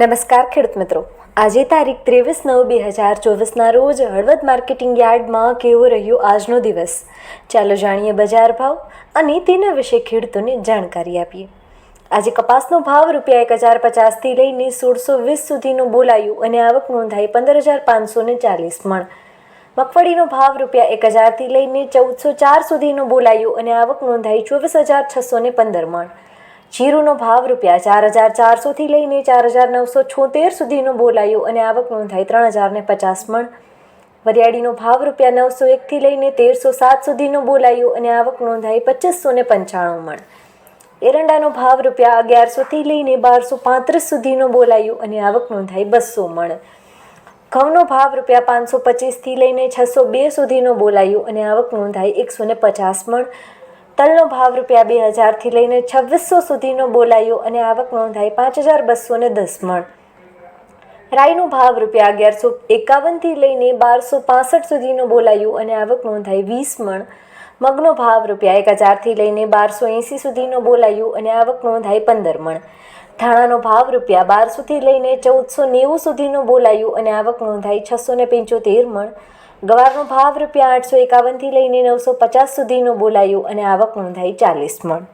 નમસ્કાર ખેડૂત મિત્રો. આજે તારીખ ત્રેવીસ નવ બે હજાર ચોવીસના રોજ હળવદ માર્કેટિંગ યાર્ડમાં કેવો રહ્યો આજનો દિવસ? ચાલો જાણીએ બજાર ભાવ અને તેના વિશે ખેડૂતોને જાણકારી આપીએ. આજે કપાસનો ભાવ રૂપિયા એક હજાર પચાસથી લઈને સોળસો વીસ સુધીનું બોલાયું અને આવક નોંધાઈ પંદર હજાર પાંચસો ને ચાલીસ મણ. મગફળીનો ભાવ રૂપિયા એક હજારથી લઈને ચૌદસો ચાર સુધીનું બોલાયું અને આવક નોંધાઈ ચોવીસ હજાર છસો ને પંદર મણ. જીરુનો ભાવ રૂપિયા ચાર હજાર ચારસોથી લઈને ચાર હજાર નવસો છોતેર સુધીનું બોલાયું અને આવક નોંધાઈ ત્રણ હજારને પચાસ મણ. વરિયાળીનો ભાવ રૂપિયા નવસો એકથી લઈને તેરસો સાત સુધીનું બોલાયું અને આવક નોંધાઈ પચીસો ને પંચાણું મણ. એરંડાનો ભાવ રૂપિયા અગિયારસોથી લઈને બારસો પાંત્રીસ સુધીનું બોલાયું અને આવક નોંધાઈ બસો મણ. ઘઉંનો ભાવ રૂપિયા પાંચસો પચીસથી લઈને છસો બે સુધીનું બોલાયું અને આવક નોંધાઈ એકસો ને પચાસ મણ. તલનો ભાવ રૂપિયા બે હજારથી લઈને છવ્વીસો સુધીનો બોલાયો અને આવક નોંધાઈ પાંચ હજાર બસો ને દસ મણ. રાઈનો ભાવ રૂપિયા અગિયારસો એકાવનથી લઈને બારસો પાસઠ સુધીનું બોલાયું અને આવક નોંધાઈ વીસ મણ. મગનો ભાવ રૂપિયા એક હજારથી લઈને બારસો એંસી સુધીનું બોલાયું અને આવક નોંધાઈ પંદર મણ. ધાણાનો ભાવ રૂપિયા બારસોથી લઈને ચૌદસો નેવું સુધીનું બોલાયું અને આવક નોંધાઈ છસો ને પંચોતેર મણ. ગવારનો ભાવ રૂપિયા આઠસો એકાવનથી લઈને નવસો પચાસ સુધીનું બોલાયું અને આવક નોંધાઈ ચાલીસ મણ.